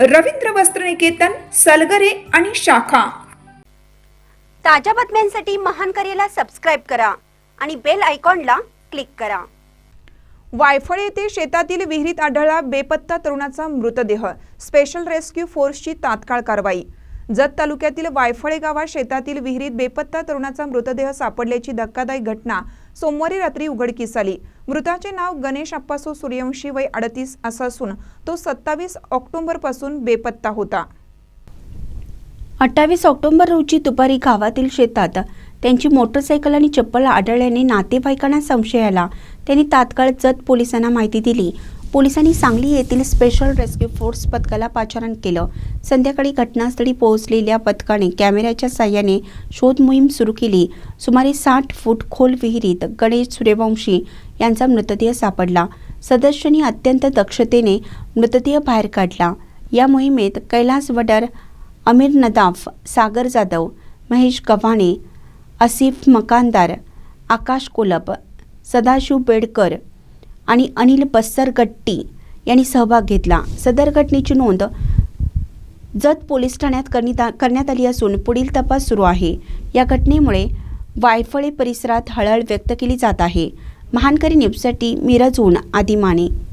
रवींद्र वस्त्रनिकेतन सलगरे आणि शाखा. ताज्या बातम्यांसाठी महान करेला सबस्क्राईब करा आणि बेल आयकॉनला क्लिक करा. वायफळ येथे शेतातील विहिरीत आढळला बेपत्ता तरुणाचा मृतदेह. स्पेशल रेस्क्यू फोर्सची तात्काळ कारवाई. जत तालुक्यातील वायफळे गावात शेतातील विहिरीत बेपत्ता तरुणाचा मृतदेह सापडल्याची धक्कादायक घटना सोमवारी रात्री उघडकीस आली. मृताचे नाव गणेश अप्पासो सूर्यवंशी वय अडतीस असं असून तो सत्तावीस ऑक्टोबरपासून बेपत्ता होता. अठ्ठावीस ऑक्टोबर रोजी दुपारी गावातील शेतात त्यांची मोटरसायकल आणि चप्पल आढळल्याने नातेवाईकांना संशय आला. त्यांनी तात्काळ जत पोलिसांना माहिती दिली. पोलिसांनी सांगली येथील स्पेशल रेस्क्यू फोर्स पथकाला पाचारण केलं. संध्याकाळी घटनास्थळी पोहोचलेल्या पथकाने कॅमेऱ्याच्या साह्याने शोध मोहीम सुरू केली. सुमारे साठ फूट खोल विहिरीत गणेश सूर्यवंशी यांचा मृतदेह सापडला. सदस्यांनी अत्यंत दक्षतेने मृतदेह बाहेर काढला. या मोहिमेत कैलास वडर अमीर नदाफ सागर जाधव महेश गव्हाणे आसिफ मकानदार आकाश कोलप सदाशिव बेडकर आणि अनिल बस्सरगट्टी यांनी सहभाग घेतला. सदर घटनेची नोंद जत पोलीस ठाण्यात करण्यात करण्यात आली असून पुढील तपास सुरू आहे. या घटनेमुळे वायफळे परिसरात हळहळ व्यक्त केली जात आहे. महानकरी न्यूजसाठी मिरजहून आदिमाने.